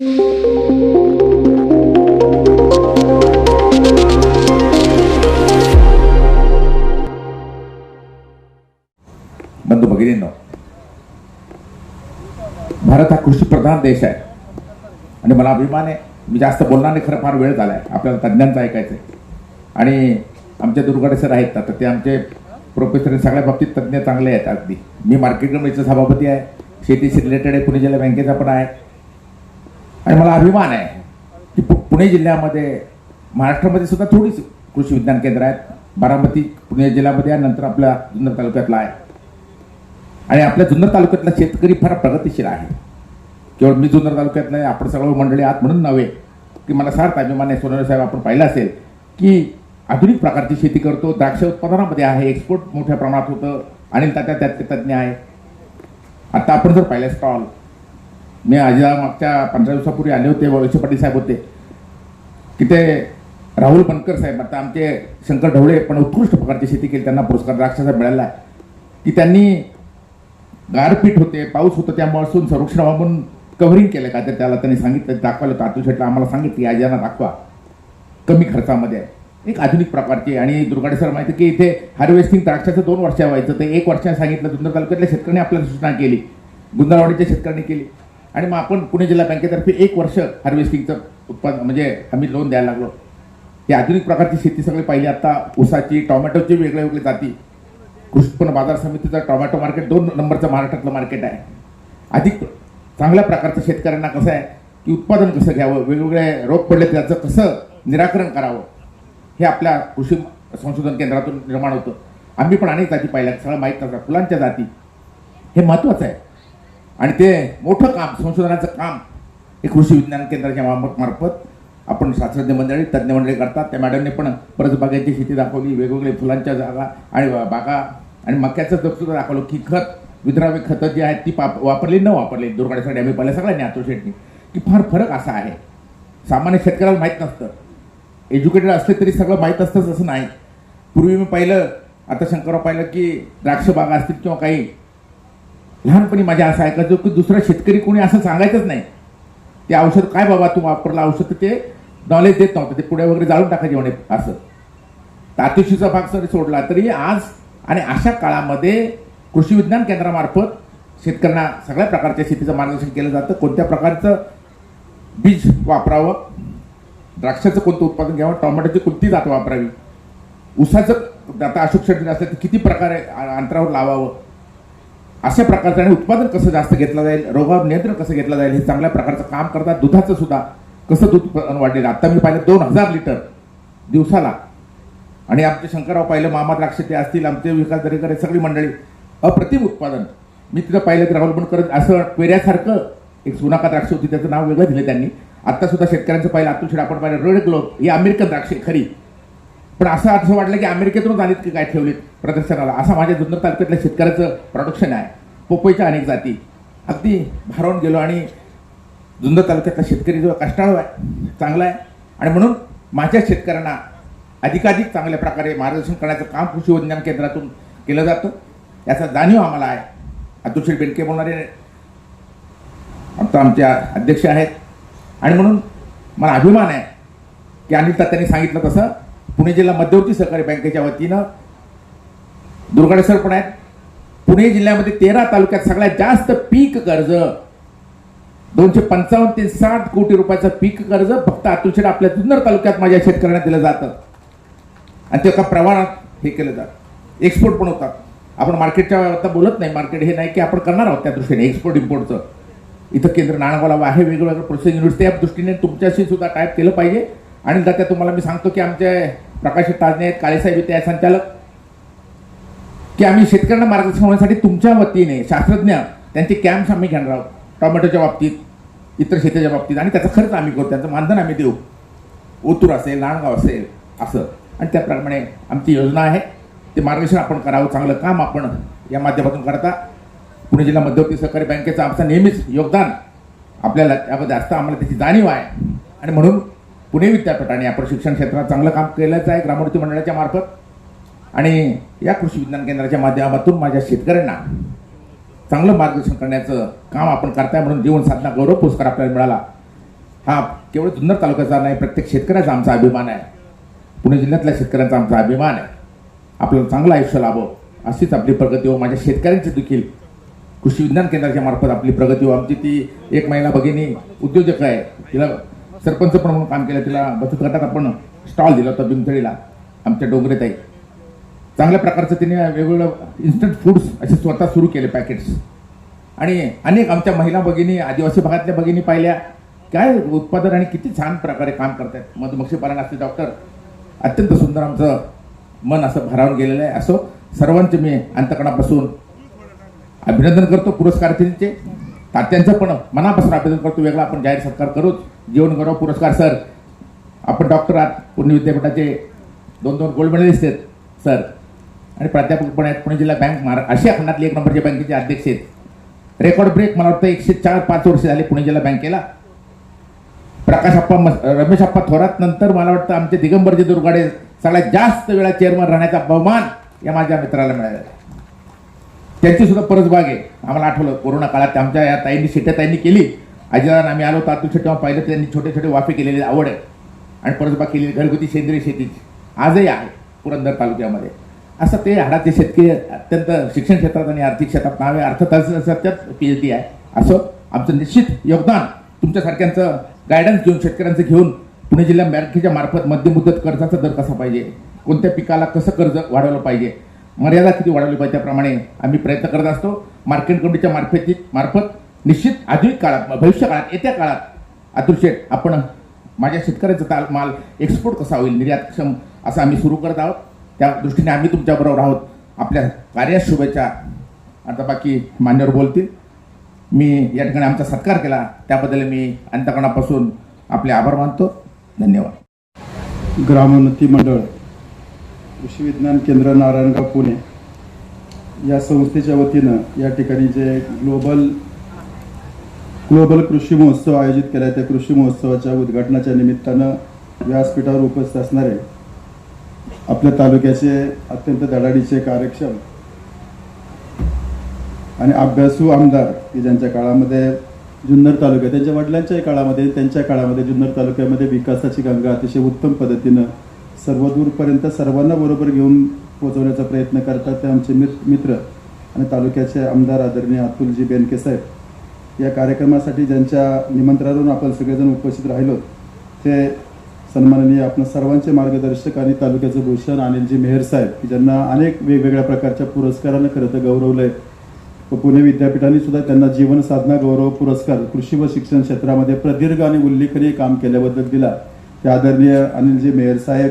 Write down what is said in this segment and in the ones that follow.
बंधू भगिनींनो भारत हा कृषीप्रधान देश आहे. आणि मला अभिमान आहे मी जास्त बोलणार नाही खरं फार वेळ झाला आहे आपल्याला तज्ज्ञांचं ऐकायचं आहे आणि आमचे दुर्गाडे सर आहेत आता. ते आमचे प्रोफेसर सगळ्या बाबतीत तज्ज्ञ चांगले आहेत अगदी. मी मार्केट कमिटीचा सभापती आहे. शेतीशी रिलेटेड आहे. पुणे जिल्हा बँकेचा पण आहे. आणि मला अभिमान आहे की पु- पुणे जिल्ह्यामध्ये महाराष्ट्रामध्ये सुद्धा थोडीच कृषी विज्ञान केंद्र आहेत. बारामती पुणे जिल्ह्यामध्ये आहे नंतर आपल्या जुन्नर तालुक्यातला आहे. आणि आपल्या जुन्नर तालुक्यातला शेतकरी फार प्रगतिशील आहे. केवळ मी जुन्नर तालुक्यातलं आहे आपण सर्व मंडळी आहात म्हणून नव्हे की मला सार्थ अभिमान आहे सोनवणे साहेब आपण पाहिलं असेल की आधुनिक प्रकारची शेती करतो द्राक्ष उत्पादनामध्ये आहे एक्सपोर्ट मोठ्या प्रमाणात होतं अनिल तात्या त्या तज्ज्ञ आहे. आता आपण जर पाहिलं स्टॉल मी आजीला मागच्या पंधरा दिवसापूर्वी आले होते वळसे पाटील साहेब होते. की ते राहुल बनकर साहेब आता आमचे शंकर ढवळे पण उत्कृष्ट प्रकारची शेती केली त्यांना पुरस्कार राक्षसा मिळाला. आहे की त्यांनी गारपीट होते पाऊस होतो त्यामुळे संरक्षण म्हणून कव्हरिंग केलं का तर त्याला त्यांनी सांगितलं दाखवलं होतं अतुल शेटला आम्हाला सांगितलं की दाखवा. कमी खर्चामध्ये. आहे एक आधुनिक प्रकारची आणि दुर्गाडे सर माहिती की इथे हार्वेस्टिंग द्राक्षाचं दोन वर्ष व्हायचं ते एक वर्षाने सांगितलं जुन्नर तालुक्यातल्या शेतकऱ्यांनी आपल्याला सूचना केली. गुंदावाडीच्या शेतकऱ्यांनी केली. आणि मग आपण पुणे जिल्हा बँकेतर्फे एक वर्ष हार्वेस्टिंगचं उत्पादन म्हणजे आम्ही लोन द्यायला लागलो. ते आधुनिक प्रकारची शेती सगळी पाहिली. आता ऊसाची टोमॅटोची वेगळ्या वेगळे जाती. कृषी उत्पन्न बाजार समितीचं टोमॅटो मार्केट दोन नंबरचं महाराष्ट्रातलं मार्केट आहे. अधिक चांगल्या प्रकारचं शेतकऱ्यांना कसं आहे की उत्पादन कसं घ्यावं वेगवेगळे रोग पडले त्याचं कसं निराकरण करावं हे आपल्या कृषी संशोधन केंद्रातून निर्माण होतं. आम्ही पण अनेक जाती पाहिल्या. सगळं माहीत नसतात फुलांच्या जाती. हे महत्त्वाचं आहे. आणि ते मोठं काम संशोधनाचं काम हे कृषी विज्ञान केंद्राच्या मार्फत आपण शास्त्रज्ञ मंडळी तज्ज्ञ मंडळी करतात. त्या मॅडमने पण परसबागेची शेती दाखवली वेगवेगळे फुलांच्या जागा आणि बागा आणि मक्याचं सुद्धा दाखवलं की खत विद्राव्य खतं जी आहेत ती पाप वापरली न वापरली. दुर्गाडीसाठी आम्ही पाहिलं सगळ्यांनी आतो शेटणी की फार फरक असा आहे. सामान्य शेतकऱ्याला माहीत नसतं. एज्युकेटेड असले तरी सगळं माहीत असतंच असं नाही. पूर्वी मी पाहिलं आता शंकरराव पाहिलं की द्राक्ष बागा असतील किंवा काही लहानपणी माझ्या असं ऐकायचं की दुसरा शेतकरी कोणी असं सांगायचंच नाही. ते औषध काय बाबा तू वापरला औषध ते? नॉलेज देत नव्हतं. ते पुढे वगैरे जाळून टाकायचे म्हणे असं. तातुशीचा भाग जरी सोडला तरी आज आणि अशा काळामध्ये कृषी विज्ञान केंद्रामार्फत शेतकऱ्यांना सगळ्या प्रकारच्या शेतीचं मार्गदर्शन केलं जातं. कोणत्या प्रकारचं बीज वापरावं? द्राक्षाचं कोणतं उत्पादन घ्यावं? टोमॅटोची कोणती जात वापरावी? ऊसाचं आता अशोक शेट असलं तर किती प्रकारे अंतरावर लावावं? अशा प्रकारचं आणि उत्पादन कसं जास्त घेतलं जाईल रोगावर नियंत्रण कसं घेतलं जाईल हे चांगल्या प्रकारचं काम करतात. दुधाचं सुद्धा कसं दूध उत्पादन वाढलेलं आता मी पाहिलं दोन हजार लिटर दिवसाला. आणि आमचे शंकरराव पाहिलं मामा द्राक्ष ते असतील आमचे विकास दरेकर सगळी मंडळी अप्रतिम उत्पादन. मी तिथं पाहिलं की राहुल पण करत असं पेऱ्यासारखं एक सुनाका द्राक्ष होती त्याचं नाव वेगळं दिलं त्यांनी. आता सुद्धा शेतकऱ्यांचं पाहिलं अतुल आपण पाहिलं रेड ग्लोब ही अमेरिकन द्राक्षे खरी. पण असं असं वाटलं की अमेरिकेतूनच आलीत की काय ठेवलीत प्रदर्शनाला? असं माझ्या जुन्नर तालुक्यातल्या शेतकऱ्याचं प्रोडक्शन आहे. पोपईच्या अनेक जाती. अगदी भारावून गेलो आणि जुन्नर तालुक्यातला शेतकरी जो कष्टाळू आहे चांगला आहे. आणि म्हणून माझ्या शेतकऱ्यांना अधिकाधिक चांगल्या प्रकारे मार्गदर्शन करण्याचं काम कृषी विज्ञान केंद्रातून केलं जातं. याचा जाणीव आम्हाला आहे. अतुलशील बेनके बोलणारे आता आमच्या अध्यक्ष आहेत. आणि म्हणून मला अभिमान आहे की अनिल त्यांनी सांगितलं तसं. पुणे जिल्हा मध्यवर्ती सहकारी बँकेच्या वतीनं दुर्गाडे सर पण आहेत. पुणे जिल्ह्यामध्ये तेरा तालुक्यात सगळ्यात जास्त पीक कर्ज दोनशे पंचावन्न ते साठ कोटी रुपयाचं पीक कर्ज फक्त अतुलशेड आपल्या जुन्नर तालुक्यात माझ्या शेतकऱ्यांना दिलं जातं. आणि ते एका प्रमाणात हे केलं जातं. एक्सपोर्ट पण होतात आपण मार्केटच्या आता बोलत नाही. मार्केट हे नाही की आपण करणार आहोत त्या दृष्टीने एक्सपोर्ट इम्पोर्टचं इथं केंद्र नाणागावला आहे वेगवेगळ्या प्रोसेसिंग युनिट्स त्या दृष्टीने तुमच्याशी सुद्धा टाईप केलं पाहिजे. आणि त्या तुम्हाला मी सांगतो की आमच्या प्रकाश ताजने आहेत काळेसाहेब इथे आहेत संचालक. की आम्ही शेतकऱ्यांना मार्गदर्शन होण्यासाठी तुमच्या वतीने शास्त्रज्ञ त्यांचे कॅम्प्स आम्ही घेणार आहोत. टोमॅटोच्या बाबतीत इतर शेतीच्या बाबतीत. आणि त्याचा खर्च आम्ही करू त्यांचं मानधन आम्ही देऊ. ओतूर असेल लहानगाव असेल असं. आणि त्याप्रमाणे आमची योजना आहे. ते मार्गदर्शन आपण करावं. चांगलं काम आपण या माध्यमातून करता. पुणे जिल्हा मध्यवर्ती सहकारी बँकेचं आमचं नेहमीच योगदान. आपल्याला त्यामध्ये असतं आम्हाला त्याची जाणीव आहे. आणि म्हणून पुणे विद्यापीठाने आपण शिक्षण क्षेत्रात चांगलं काम केलंच आहे ग्रामोन्नती मंडळाच्या मार्फत. आणि या कृषी विज्ञान केंद्राच्या माध्यमातून माझ्या शेतकऱ्यांना चांगलं मार्गदर्शन करण्याचं काम आपण करताय म्हणून जीवन साधना गौरव पुरस्कार आपल्याला मिळाला. हा केवळ जुन्नर तालुक्याचा नाही प्रत्येक शेतकऱ्याचा आमचा अभिमान आहे. पुणे जिल्ह्यातल्या शेतकऱ्यांचा आमचा अभिमान आहे. आपल्याला चांगलं आयुष्य लाभो अशीच आपली प्रगती हो. माझ्या शेतकऱ्यांची देखील कृषी विज्ञान केंद्राच्या मार्फत आपली प्रगती हो. आमची ती एक महिला भगिनी उद्योजक आहे. तिला सरपंच पण म्हणून काम केलं तिला बचत गटात आपण स्टॉल दिला होता बिमथळीला आमच्या डोंगरेताई. चांगल्या प्रकारचं तिने वेगवेगळं इन्स्टंट फूड्स असे स्वतः सुरू केले पॅकेट्स आणि अनेक आमच्या महिला भगिनी आदिवासी भागातल्या भगिनी पाहिल्या काय उत्पादन आणि किती छान प्रकारे काम करतात मधुमक्षी पालन असते डॉक्टर अत्यंत सुंदर आमचं मन असं भरावून गेलेलं आहे. असो सर्वांचे मी अंतकणापासून अभिनंदन करतो. पुरस्कारार्थींचे तात्यांचं पण मनापासून अभिनंदन करतो. वेगळा आपण जाहीर सत्कार करूच. जीवन गौरव पुरस्कार सर. आपण डॉक्टर आहात पुणे विद्यापीठाचे दोन दोन गोल्ड मेडलिस्ट आहेत सर. आणि प्राध्यापक पण आहेत पुणे जिल्हा बँक महारा आशिया खंडातली एक नंबरच्या बँकेचे अध्यक्ष आहेत. रेकॉर्ड ब्रेक मला वाटतं एकशे चार पाच वर्ष झाले पुणे जिल्हा बँकेला प्रकाश अप्पा मस- रमेश अप्पा थोरात नंतर मला वाटतं आमचे दिगंबरजी दुर्गाडे सगळ्यात जास्त वेळा चेअरमन राहण्याचा बहुमान या माझ्या मित्राला मिळाला त्यांची सुद्धा परसबाग आहे. आम्हाला आठवलं कोरोना काळात आमच्या या ताईंनी शेट्या ताईंनी केली. अजिरान आम्ही आलो तर अतुल तेव्हा पाहिलं त्यांनी छोटे छोटे वाफे केलेले आवड आहे. आणि परसबाग केलेली घरगुती सेंद्रिय शेतीची. आजही आहे पुरंदर तालुक्यामध्ये. असं ते हाडाचे शेतकरी अत्यंत शिक्षण क्षेत्रात आणि आर्थिक क्षेत्रात नावे आहे अर्थशास्त्रात पी एच डी आहे. असं आमचं निश्चित योगदान तुमच्यासारख्यांचं गायडन्स घेऊन शेतकऱ्यांचं घेऊन पुणे जिल्हा बँकेच्या मार्फत मध्यमुदत कर्जाचा दर कसा पाहिजे? कोणत्या पिकाला कसं कर्ज वाढवलं पाहिजे? मर्यादा किती वाढवली पाहिजे त्याप्रमाणे आम्ही प्रयत्न करत असतो. मार्केट कमिटीच्या मार्फत मार्फत निश्चित आधुनिक काळात भविष्य काळात येत्या काळात अतुल आपण माझ्या शेतकऱ्याचा ताल माल एक्सपोर्ट कसा होईल निर्यातक्षम असं आम्ही सुरू करत आहोत. त्या दृष्टीने आम्ही तुमच्याबरोबर आहोत. आपल्या कार्यास शुभेच्छा. आता बाकी मान्यवर बोलतील. मी या ठिकाणी आमचा सत्कार केला. त्याबद्दल मी अंतकणापासून आपले आभार मानतो. धन्यवाद. ग्रामोन्नती मंडळ कृषी विज्ञान केंद्र नारायणगाव पुणे. या संस्थेच्या वतीनं या ठिकाणी जे ग्लोबल ग्लोबल कृषी महोत्सव आयोजित केला आहे त्या कृषी महोत्सवाच्या उद्घाटनाच्या निमित्तानं व्यासपीठावर उपस्थित असणारे आपल्या तालुक्याचे अत्यंत धडाडीचे कार्यक्षम आणि अभ्यासू आमदार की ज्यांच्या काळामध्ये जुन्नर तालुक्यात त्यांच्या वडिलांच्याही काळामध्ये त्यांच्या काळामध्ये जुन्नर तालुक्यामध्ये विकासाची गंगा अतिशय उत्तम पद्धतीनं सर्वदूरपर्यंत सर्वांना बरोबर घेऊन पोहोचवण्याचा प्रयत्न करतात ते आमचे मित्र आणि तालुक्याचे आमदार आदरणीय अतुलजी बेनके साहेब. या कार्यक्रमासाठी ज्यांच्या निमंत्रणावरून आपण सगळेजण उपस्थित राहिलो ते सन्माननीय आपण सर्वांचे मार्गदर्शक आणि तालुक्याचं भूषण अनिलजी मेहर साहेब की ज्यांना अनेक वेगवेगळ्या प्रकारच्या पुरस्कारानं खरं तर गौरवलंय. व पुणे विद्यापीठाने सुद्धा त्यांना जीवन साधना गौरव पुरस्कार कृषी व शिक्षण क्षेत्रामध्ये प्रदीर्घ आणि उल्लेखनीय काम केल्याबद्दल दिला. ते आदरणीय अनिलजी मेहर साहेब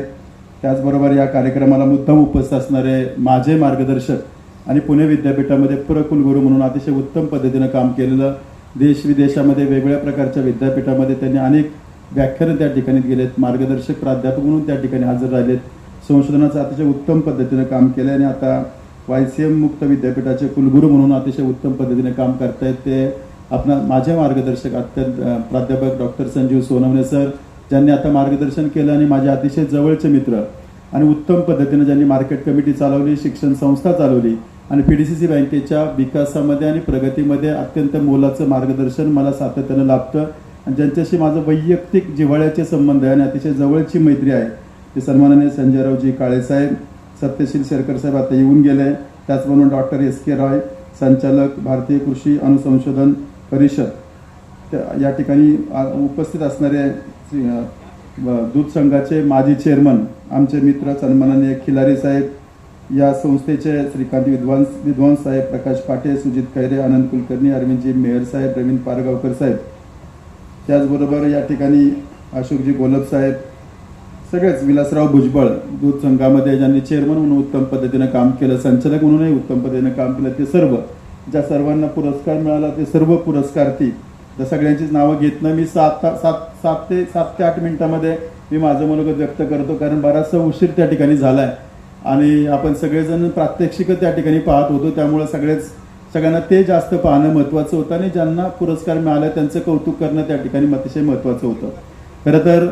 त्याचबरोबर या कार्यक्रमाला मुद्दाम उपस्थित असणारे माझे मार्गदर्शक आणि पुणे विद्यापीठामध्ये पुरकुलगुरू म्हणून अतिशय उत्तम पद्धतीनं काम केलेलं देश विदेशामध्ये वेगवेगळ्या प्रकारच्या विद्यापीठामध्ये त्यांनी अनेक व्याख्यानं त्या ठिकाणी गेलेत मार्गदर्शक प्राध्यापक म्हणून त्या ठिकाणी हजर राहिलेत. संशोधनाचं अतिशय उत्तम पद्धतीनं काम केलं आणि आता वाय सी एम मुक्त विद्यापीठाचे कुलगुरू म्हणून अतिशय उत्तम पद्धतीने काम करतायत ते आपणा माझे मार्गदर्शक अत्यंत प्राध्यापक डॉक्टर संजीव सोनवणे सर ज्यांनी आता मार्गदर्शन केलं आणि माझे अतिशय जवळचे मित्र आणि उत्तम पद्धतीनं ज्यांनी मार्केट कमिटी चालवली शिक्षण संस्था चालवली आणि पी डी सी सी बँकेच्या विकासामध्ये आणि प्रगतीमध्ये अत्यंत मोलाचं मार्गदर्शन मला सातत्यानं लाभतं. आणि ज्यांच्याशी माझं वैयक्तिक जिव्हाळ्याचे संबंध आहे आणि अतिशय जवळची मैत्री आहे ते सन्माननीय संजयरावजी काळेसाहेब सत्यशील शेरकर साहेब आता येऊन गेले. त्याचबरोबर डॉक्टर एस के रॉय संचालक भारतीय कृषी अनुसंशोधन परिषद. त्या- या ठिकाणी उपस्थित असणारे दूध संघाचे माजी चेअरमन आमचे मित्र सन्माननीय खिलारी साहेब या संस्थेचे श्रीकांत विद्वांस विद्वांस साहेब प्रकाश पाटे सुजित खैरे आनंद कुलकर्णी अरविंदजी मेहर साहेब रवींद पारगावकर साहेब. त्याचबरोबर या ठिकाणी अशोकजी गोलब साहेब सगळेच विलासराव भुजबळ दूध संघामध्ये ज्यांनी चेअरमन म्हणून उत्तम पद्धतीनं काम केलं संचालक म्हणूनही उत्तम पद्धतीनं काम केलं ते सर्व ज्या सर्वांना पुरस्कार मिळाला ते सर्व पुरस्कार्थी त्या सगळ्यांचीच नावं घेतनं मी सात सात सात ते सात ते आठ मिनिटामध्ये मी माझं मनोगत व्यक्त करतो कारण बराचसा उशीर त्या ठिकाणी झालाय. आणि आपण सगळेजण प्रात्यक्षिक त्या ठिकाणी पाहत होतो त्यामुळे सगळेच सगळ्यांना ते जास्त पाहणं महत्त्वाचं होतं आणि ज्यांना पुरस्कार मिळाला त्यांचं कौतुक करणं त्या ठिकाणी अतिशय महत्त्वाचं होतं. खरं तर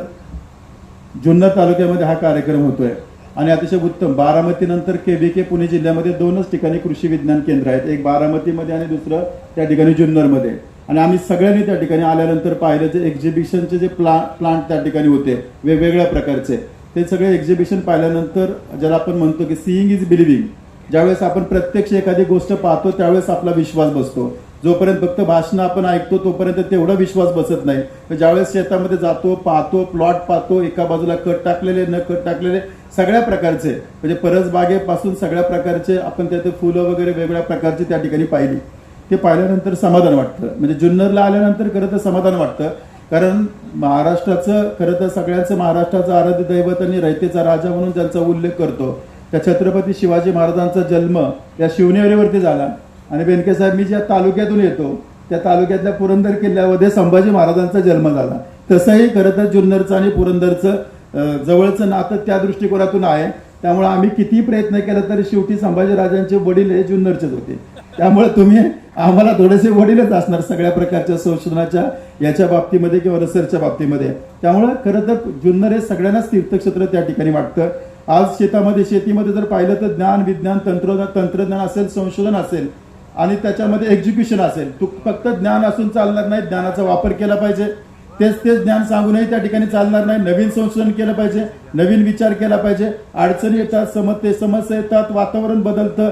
जुन्नर तालुक्यामध्ये हा कार्यक्रम होतोय. आणि अतिशय उत्तम बारामती नंतर केबीके पुणे जिल्ह्यामध्ये दोनच ठिकाणी कृषी विज्ञान केंद्र आहेत. एक बारामतीमध्ये आणि दुसरं त्या ठिकाणी जुन्नरमध्ये. आणि आम्ही सगळ्यांनी त्या ठिकाणी आल्यानंतर पाहिलं जे एक्झिबिशनचे जे प्ला प्लांट त्या ठिकाणी होते वेगवेगळ्या प्रकारचे. ते सगळे एक्झिबिशन पाहिल्यानंतर ज्याला आपण म्हणतो की सीईंग इज बिलिव्हिंग ज्यावेळेस आपण प्रत्यक्ष एखादी गोष्ट पाहतो त्यावेळेस आपला विश्वास बसतो. जोपर्यंत फक्त भाषण आपण ऐकतो तोपर्यंत तेवढा विश्वास बसत नाही. तर ज्यावेळेस शेतामध्ये जातो पाहतो प्लॉट पाहतो एका बाजूला कट टाकलेले न कट टाकलेले सगळ्या प्रकारचे म्हणजे परसबागेपासून सगळ्या प्रकारचे आपण त्याचे फुलं वगैरे वेगवेगळ्या प्रकारची त्या ठिकाणी पाहिली. ते पाहिल्यानंतर समाधान वाटतं. म्हणजे जुन्नरला आल्यानंतर खरं तर समाधान वाटतं. कारण महाराष्ट्राचं खरं तर सगळ्यांचं महाराष्ट्राचं आराध्य दैवत आणि रयतेचा राजा म्हणून ज्यांचा उल्लेख करतो त्या छत्रपती शिवाजी महाराजांचा जन्म या शिवनेरीवरती झाला. आणि बेनके साहेब मी ज्या तालुक्यातून येतो त्या तालुक्यातल्या पुरंदर किल्ल्यामध्ये संभाजी महाराजांचा जन्म झाला. तसंही खरं तर जुन्नरचं आणि पुरंदरचं जवळचं नातं त्या दृष्टिकोनातून आहे. त्यामुळे आम्ही किती प्रयत्न केला तरी शेवटी संभाजीराजांचे वडील हे जुन्नरचेच होते. त्यामुळे तुम्ही आम्हाला थोडेसे वडीलच असणार सगळ्या प्रकारच्या संशोधनाच्या याच्या बाबतीमध्ये किंवा रिसर्चच्या बाबतीमध्ये. त्यामुळे खरं तर जुन्नर हे सगळ्यांनाच तीर्थक्षेत्र त्या ठिकाणी वाटतं. आज शेतामध्ये शेतीमध्ये जर पाहिलं तर ज्ञान विज्ञान तंत्रज्ञान तंत्रज्ञान असेल संशोधन असेल आणि त्याच्यामध्ये एक्झिक्युशन असेल. तू फक्त ज्ञान असून चालणार नाही ज्ञानाचा वापर केला पाहिजे. तेच तेच ज्ञान सांगूनही त्या ठिकाणी चालणार नाही. नवीन संशोधन केलं पाहिजे नवीन विचार केला पाहिजे. अडचणी येतात ते समस्या येतात वातावरण बदलतं.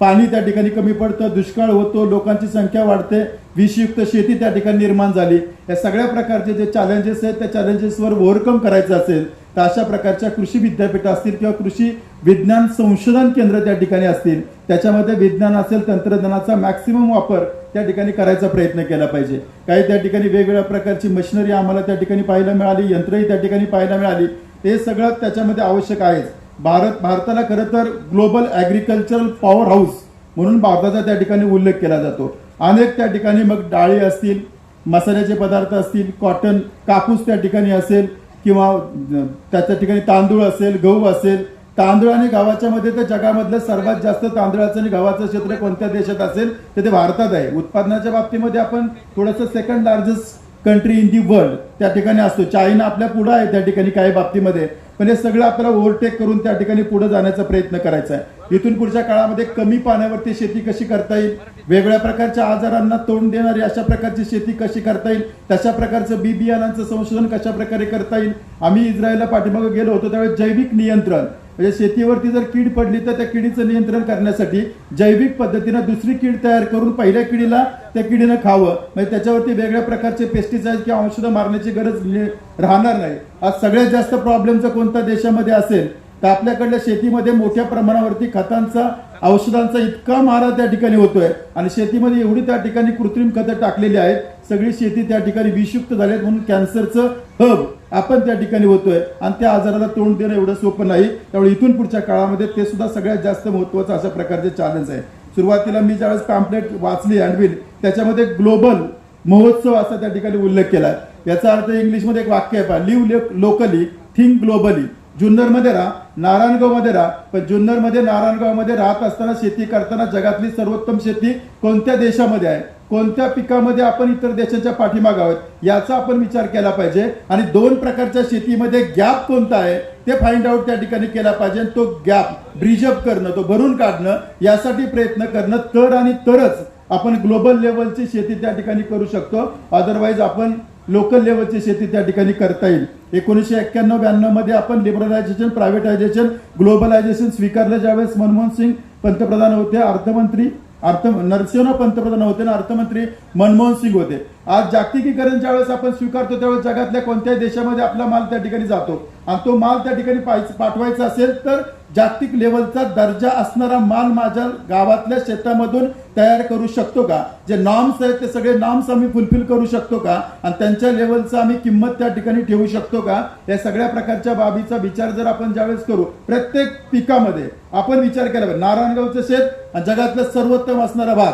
पाणी त्या ठिकाणी कमी पडतं दुष्काळ होतो लोकांची संख्या वाढते विषयुक्त शेती त्या ठिकाणी निर्माण झाली. या सगळ्या प्रकारचे जे चॅलेंजेस आहेत त्या चॅलेंजेसवर ओव्हरकम करायचं असेल तर अशा प्रकारच्या कृषी विद्यापीठ असतील किंवा कृषी विज्ञान संशोधन केंद्र त्या ठिकाणी असतील त्याच्यामध्ये विज्ञान असेल तंत्रज्ञानाचा मॅक्सिमम वापर त्या ठिकाणी करायचा प्रयत्न केला पाहिजे. काही त्या ठिकाणी वेगवेगळ्या प्रकारची मशिनरी आम्हाला त्या ठिकाणी पाहायला मिळाली यंत्रही त्या ठिकाणी पाहायला मिळाली. हे सगळं त्याच्यामध्ये आवश्यक आहेच. भारत भारताला खरं तर ग्लोबल ॲग्रिकल्चरल पॉवर हाऊस म्हणून भारताचा त्या ठिकाणी उल्लेख केला जातो. अनेक त्या ठिकाणी मग डाळी असतील मसाल्याचे पदार्थ असतील कॉटन कापूस त्या ठिकाणी असेल किंवा त्याच्या ठिकाणी तांदूळ असेल गहू असेल तांदूळ आणि गव्हाच्या मध्ये तर जगामधलं सर्वात जास्त तांदळाचं आणि गव्हाचं क्षेत्र कोणत्या देशात असेल तर ते भारतात आहे. उत्पादनाच्या बाबतीमध्ये आपण थोडंसं second largest country in the world त्या ठिकाणी असतो. चायना आपल्या पुढं आहे त्या ठिकाणी काही बाबतीमध्ये. पण हे सगळं आपल्याला ओव्हरटेक करून त्या ठिकाणी पुढे जाण्याचा प्रयत्न करायचा आहे. इथून पुढच्या काळामध्ये कमी पाण्यावरती शेती कशी करता येईल? वेगवेगळ्या प्रकारच्या आजारांना तोंड देणारी अशा प्रकारची शेती कशी करता येईल? तशा प्रकारचं बी बियाणांचं संशोधन कशा प्रकारे करता येईल? आम्ही इस्रायलला पाठीमागे गेलो होतो त्यावेळेस जैविक नियंत्रण. म्हणजे शेतीवरती जर कीड पडली तर त्या किडीचं नियंत्रण करण्यासाठी जैविक पद्धतीनं दुसरी कीड तयार करून पहिल्या किडीला त्या किडीनं खावं. म्हणजे त्याच्यावरती वेगळ्या प्रकारचे पेस्टिसाइड किंवा औषधं मारण्याची गरज राहणार नाही. आज सगळ्यात जास्त प्रॉब्लेम जर कोणत्या देशामध्ये असेल तर आपल्याकडल्या शेतीमध्ये मोठ्या प्रमाणावरती खतांचा औषधांचा इतका मारा त्या ठिकाणी होतोय. आणि शेतीमध्ये एवढी त्या ठिकाणी कृत्रिम खतं टाकलेली आहेत सगळी शेती त्या ठिकाणी विषयुक्त झाली म्हणून कॅन्सरचं हब आपण त्या ठिकाणी होतोय. आणि त्या आजाराला तोंड देणं एवढं सोपं नाही. त्यामुळे इथून पुढच्या काळामध्ये ते सुद्धा सगळ्यात जास्त महत्वाचं अशा प्रकारचे चॅलेंज आहे. सुरुवातीला मी ज्यावेळेस पॅम्पलेट वाचली अँडविल त्याच्यामध्ये ग्लोबल महोत्सव असा त्या ठिकाणी उल्लेख केला. आहे याचा अर्थ इंग्लिशमध्ये एक वाक्य आहे पहा. लिव्ह लोकली थिंक ग्लोबली जुन्नरमध्ये राहा नारायणगावमध्ये राहा. पण जुन्नरमध्ये नारायणगावमध्ये राहत असताना शेती करताना जगातली सर्वोत्तम शेती कोणत्या देशामध्ये आहे? कोणत्या पिकामध्ये आपण इतर देशांच्या पाठीमागे आहोत याचा आपण विचार केला पाहिजे. आणि दोन प्रकारच्या शेतीमध्ये गॅप कोणता आहे ते फाइंड आउट त्या ठिकाणी केला पाहिजे. आणि तो गॅप ब्रिजअप करणं तो भरून काढणं यासाठी प्रयत्न करणं तर आणि तरच आपण ग्लोबल लेवलची शेती त्या ठिकाणी करू शकतो. अदरवाईज आपण लोकल लेवलची शेती त्या ठिकाणी करता येईल. एकोणीसशे एक्क्याण्णव ब्याण्णवमध्ये आपण लिबरलायझेशन प्रायव्हेटायझेशन ग्लोबलायझेशन स्वीकारलं ज्यावेळेस मनमोहन सिंग पंतप्रधान होते अर्थमंत्री अर्थ नरसिंह पंतप्रधान होते ना अर्थमंत्री मनमोहन सिंग होते. आज जागतिकीकरण ज्यावेळेस आपण स्वीकारतो त्यावेळेस जगातल्या कोणत्याही देशामध्ये आपला माल त्या ठिकाणी जातो. आणि तो माल त्या ठिकाणी पाठवायचा असेल तर जागतिक लेवलचा दर्जा असणारा माल माझ्या गावातल्या शेतामधून तयार करू शकतो का? जे नॉर्म्स आहेत ते सगळे नॉर्म्स आम्ही फुलफिल करू शकतो का? आणि त्यांच्या लेवलचा आम्ही किंमत त्या ठिकाणी ठेवू शकतो का? या सगळ्या प्रकारच्या बाबीचा विचार जर आपण ज्यावेळेस करू प्रत्येक पिकामध्ये आपण विचार केला पाहिजे. नारायणगावचं शेत आणि जगातलं सर्वोत्तम असणारा भाग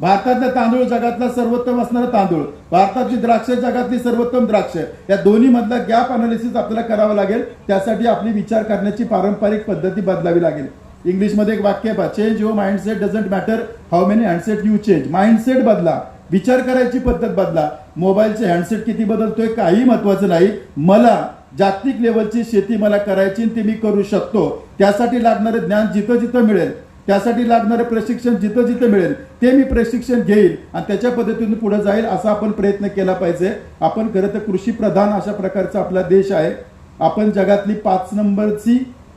भारतातला तांदूळ जगातला सर्वोत्तम असणारा तांदूळ. भारताची द्राक्ष जगातली सर्वोत्तम द्राक्ष. या दोन्ही मधला गॅप अनालिसिस आपल्याला करावं लागेल. त्यासाठी आपली विचार करण्याची पारंपरिक पद्धती बदलावी लागेल. इंग्लिशमध्ये एक वाक्य पहा change your mindset doesn't matter how many handset you change mindset बदला. विचार करायची पद्धत बदला. मोबाईलचे हँडसेट किती बदलतोय काही महत्वाचं नाही. मला जागतिक लेवलची शेती मला करायची आणि ती मी करू शकतो. त्यासाठी लागणारं ज्ञान जिथं जिथं मिळेल. त्यासाठी लागणारं प्रशिक्षण जिथं जिथं मिळेल ते मी प्रशिक्षण घेईल आणि त्याच्या पद्धतीने पुढे जाईल असा आपण प्रयत्न केला पाहिजे. आपण खरं तर कृषी प्रधान अशा प्रकारचा आपला देश आहे. आपण जगातली पाच नंबरची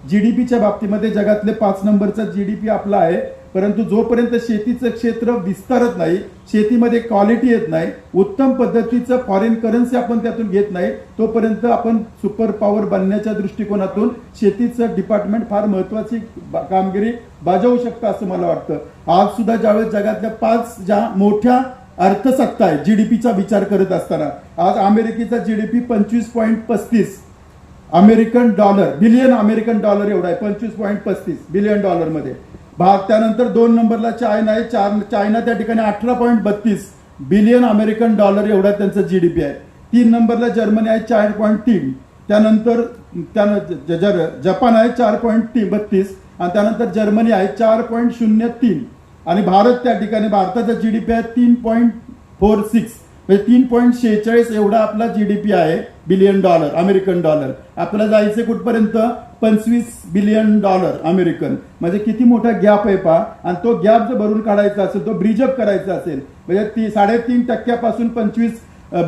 जीडीपीच्या बाबतीमध्ये जगातले पाच नंबरचा जीडीपी आपला आहे. परंतु जोपर्यंत शेतीचं क्षेत्र विस्तारत नाही शेतीमध्ये क्वालिटी येत नाही उत्तम पद्धतीचं फॉरेन करन्सी आपण त्यातून घेत नाही तोपर्यंत आपण सुपर पॉवर बनण्याच्या दृष्टिकोनातून शेतीचं डिपार्टमेंट फार महत्वाची कामगिरी बजावू शकतं असं मला वाटतं. आज सुद्धा ज्यावेळेस जगातल्या पाच ज्या मोठ्या अर्थसत्ता आहे जी डी पीचा विचार करत असताना आज अमेरिकेचा जी डी पी पंचवीस पॉईंट पस्तीस American dollar billion American dollar एवढा आहे पंचवीस पॉईंट पस्तीस बिलियन डॉलरमध्ये भाग त्यानंतर दोन नंबरला चायना आहे. चार चायना त्या ठिकाणी अठरा पॉईंट बत्तीस बिलियन अमेरिकन डॉलर एवढा त्यांचा जीडीपी आहे. तीन नंबरला जर्मनी आहे चार पॉईंट तीन. त्यानंतर त्यानं जर जपान आहे चार पॉईंट तीन बत्तीस. आणि त्यानंतर जर्मनी आहे चार पॉईंट शून्य तीन. आणि भारत त्या ठिकाणी भारताचा जीडीपी आहे तीन पॉईंट फोर सिक्स म्हणजे तीन पॉईंट शेहेचाळीस एवढा आपला जी डी पी आहे बिलियन डॉलर अमेरिकन डॉलर आपल्याला जायचं कुठपर्यंत? पंचवीस बिलियन डॉलर अमेरिकन. म्हणजे किती मोठा गॅप आहे पहा. आणि तो गॅप जर भरून काढायचा असेल तो ब्रिजअप करायचा असेल म्हणजे ती साडेतीन टक्क्यापासून पंचवीस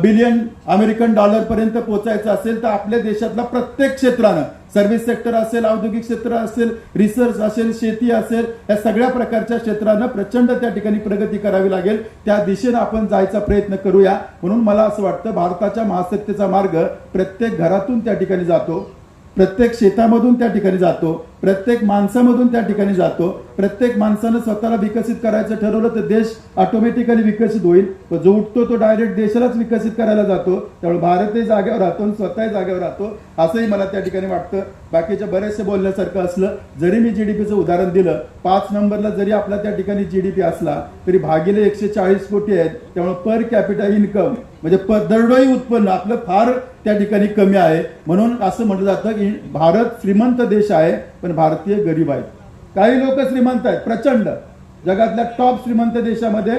बिलियन अमेरिकन डॉलरपर्यंत पोचायचं पोहोचायचं असेल तर आपल्या देशातला प्रत्येक क्षेत्रानं सर्व्हिस सेक्टर असेल औद्योगिक क्षेत्र असेल रिसर्च असेल शेती असेल या सगळ्या प्रकारच्या क्षेत्रानं प्रचंड त्या ठिकाणी प्रगती करावी लागेल. त्या दिशेनं आपण जायचा प्रयत्न करूया. म्हणून मला असं वाटतं भारताच्या महासत्तेचा मार्ग प्रत्येक घरातून त्या ठिकाणी जातो. प्रत्येक शेतामधून त्या ठिकाणी जातो. प्रत्येक माणसामधून त्या ठिकाणी जातो. प्रत्येक माणसानं स्वतःला विकसित करायचं ठरवलं तर देश ऑटोमॅटिकली विकसित होईल. जो उठतो तो डायरेक्ट देशालाच विकसित करायला जातो. त्यामुळे भारतही जागेवर राहतो आणि स्वतःही जागेवर राहतो. असंही मला त्या ठिकाणी वाटतं. बाकीच्या बरेचसे बोलण्यासारखं असलं जरी मी जीडीपीचं उदाहरण दिलं पाच नंबरला जरी आपला त्या ठिकाणी जीडीपी असला तरी भागिले एकशे चाळीस कोटी आहेत. त्यामुळे पर कॅपिटल इन्कम म्हणजे प- दरडोई उत्पन्न आपलं फार त्या ठिकाणी कमी आहे. म्हणून असं म्हटलं जातं की भारत श्रीमंत देश आहे. पण भारतीय गरीब आहेत. काही लोक श्रीमंत आहेत प्रचंड. जगातल्या टॉप श्रीमंत देशामध्ये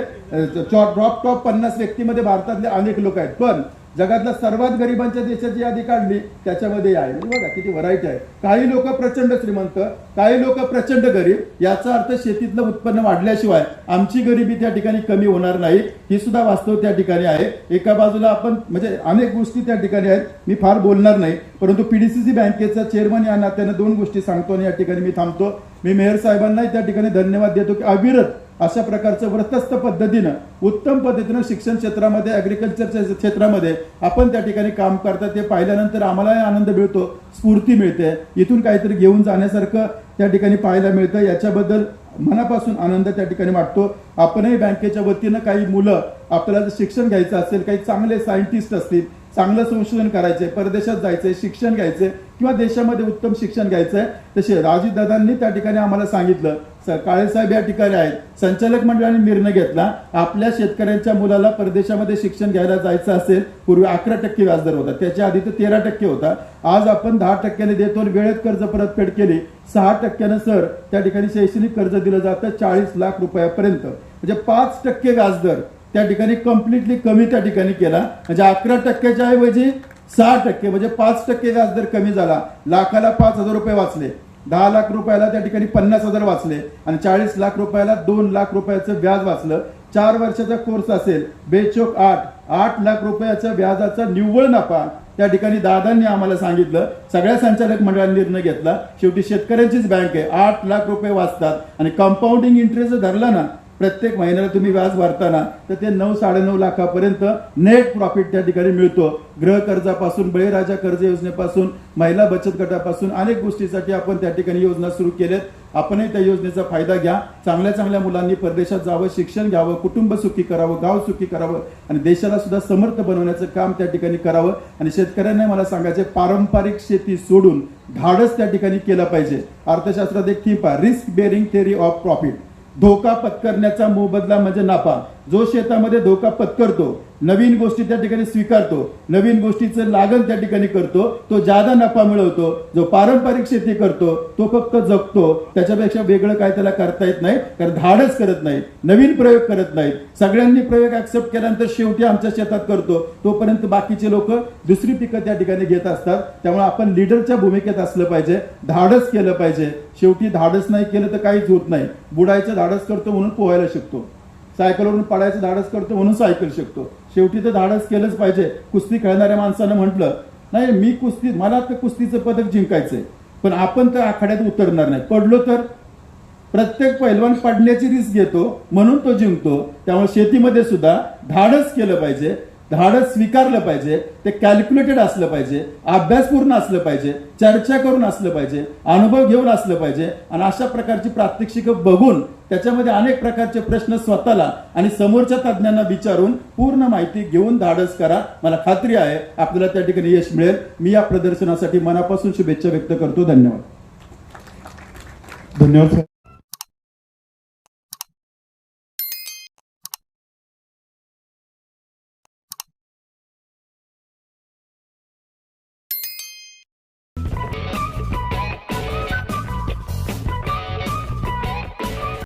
टॉप टॉप पन्नास व्यक्तीमध्ये भारतातले अनेक लोक आहेत. पण जगातल्या सर्वात गरिबांच्या देशाची यादी काढली त्याच्यामध्ये आहे. म्हणजे बघा किती व्हरायटी आहे. काही लोक प्रचंड श्रीमंत काही लोक प्रचंड गरीब याचा अर्थ शेतीतलं उत्पन्न वाढल्याशिवाय आमची गरिबी त्या ठिकाणी कमी होणार नाही. ही सुद्धा वास्तव त्या ठिकाणी आहे. एका बाजूला आपण म्हणजे अनेक गोष्टी त्या ठिकाणी आहेत. मी फार बोलणार नाही परंतु पीडीसीसी बँकेचा चेअरमन या नात्यानं दोन गोष्टी सांगतो आणि या ठिकाणी मी थांबतो. मी मेयर साहेबांनाही त्या ठिकाणी धन्यवाद देतो की अविरत अशा प्रकारचं व्रतस्थ पद्धतीनं उत्तम पद्धतीनं शिक्षण क्षेत्रामध्ये ॲग्रिकल्चरच्या क्षेत्रामध्ये आपण त्या ठिकाणी काम करतात. ते पाहिल्यानंतर आम्हालाही आनंद मिळतो स्फूर्ती मिळते. इथून काहीतरी घेऊन जाण्यासारखं त्या ठिकाणी पाहायला मिळतं. याच्याबद्दल मनापासून आनंद त्या ठिकाणी वाटतो. आपणही बँकेच्या वतीनं काही मुलं आपल्याला जर शिक्षण घ्यायचं असेल काही चांगले सायंटिस्ट असतील चांगलं संशोधन करायचंय परदेशात जायचंय शिक्षण घ्यायचंय किंवा देशामध्ये उत्तम शिक्षण घ्यायचंय तसे राजदादांनी त्या ठिकाणी आम्हाला सांगितलं काळेसाहेब या ठिकाणी आहेत. संचालक मंडळाने निर्णय घेतला. आपल्या शेतकऱ्यांच्या मुलाला परदेशामध्ये शिक्षण घ्यायला जायचं असेल पूर्वी अकरा टक्के व्याजदर होता. त्याच्या आधी तर तेरा टक्के होता. आज आपण दहा टक्क्याने देतो आणि वेळेत कर्ज परतफेड केली. सहा टक्क्यानं सर त्या ठिकाणी शैक्षणिक कर्ज दिलं जातं चाळीस लाख रुपयापर्यंत. म्हणजे पाच टक्के व्याजदर त्या ठिकाणी कम्प्लिटली कमी त्या ठिकाणी केला. म्हणजे अकरा टक्क्याच्या ऐवजी सहा टक्के म्हणजे पाच टक्के व्याजदर कमी झाला. लाखाला पाच हजार रुपये वाचले. दहा लाख रुपयाला त्या ठिकाणी पन्नास हजार वाचले आणि चाळीस लाख रुपयाला दोन लाख रुपयाचं व्याज वाचलं. चार वर्षाचा कोर्स असेल बेचोक आठ आठ लाख रुपयाच्या व्याजाचा निव्वळ नफा त्या ठिकाणी दादांनी आम्हाला सांगितलं. सगळ्या संचालक मंडळाने निर्णय घेतला. शेवटी शेतकऱ्यांचीच बँक आहे. आठ लाख रुपये वाचतात आणि कंपाऊंडिंग इंटरेस्ट धरला ना प्रत्येक महिन्याला तुम्ही व्याज भरताना तर ते नऊ साडेनऊ लाखापर्यंत नेट प्रॉफिट त्या ठिकाणी मिळतो. गृह कर्जापासून बळीराजा कर्ज योजनेपासून महिला बचत गटापासून अनेक गोष्टीसाठी आपण त्या ठिकाणी योजना सुरू केल्यात. आपणही त्या योजनेचा फायदा घ्या. चांगल्या चांगल्या मुलांनी परदेशात जावं शिक्षण घ्यावं कुटुंब सुखी करावं गाव सुखी करावं आणि देशाला सुद्धा समर्थ बनवण्याचं काम त्या ठिकाणी करावं. आणि शेतकऱ्यांना मला सांगायचं पारंपरिक शेती सोडून धाडस त्या ठिकाणी केलं पाहिजे. अर्थशास्त्रात एक थीप आहे risk bearing theory of profit धोका पत्करण्याचा मोबदला म्हणजे नापा जो शेतामध्ये धोका पत्करतो नवीन गोष्टी त्या ठिकाणी स्वीकारतो. नवीन गोष्टीचं लागण त्या ठिकाणी करतो. तो ज्यादा नफा मिळवतो. जो पारंपरिक शेती करतो तो फक्त जगतो. त्याच्यापेक्षा वेगळं काय त्याला करता येत नाही कारण धाडच करत नाही नवीन प्रयोग करत नाहीत. सगळ्यांनी प्रयोग ऍक्सेप्ट केल्यानंतर शेवटी आमच्या शेतात करतो. तोपर्यंत बाकीचे लोक दुसरी पिकं त्या ठिकाणी घेत असतात. त्यामुळे आपण लिडरच्या भूमिकेत असलं पाहिजे. धाडस केलं पाहिजे. शेवटी धाडस नाही केलं तर काहीच होत नाही. बुडायचं धाडस करतो म्हणून पोहायला शिकतो. सायकलवरून पडायचं धाडस करतो म्हणून सायकल शिकतो. शेवटी तर धाडस केलंच पाहिजे. कुस्ती खेळणाऱ्या माणसानं म्हटलं नाही मी कुस्ती मला तर कुस्तीचं पदक जिंकायचंय. पण आपण तर आखाड्यात उतरणार नाही. पडलो तर प्रत्येक पैलवान पडण्याची रिस्क घेतो म्हणून तो जिंकतो. त्यामुळे शेतीमध्ये सुद्धा धाडस केलं पाहिजे. धाडस स्वीकारलं पाहिजे ते कॅल्क्युलेटेड असलं पाहिजे अभ्यासपूर्ण असलं पाहिजे चर्चा करून असलं पाहिजे अनुभव घेऊन असलं पाहिजे आणि अशा प्रकारची प्रात्यक्षिकं बघून त्याच्यामध्ये अनेक प्रकारचे प्रश्न स्वतःला आणि समोरच्या तज्ज्ञांना विचारून पूर्ण माहिती घेऊन धाडस करा. मला खात्री आहे आपल्याला त्या ठिकाणी यश मिळेल. मी या प्रदर्शनासाठी मनापासून शुभेच्छा व्यक्त करतो. धन्यवाद. धन्यवाद. सर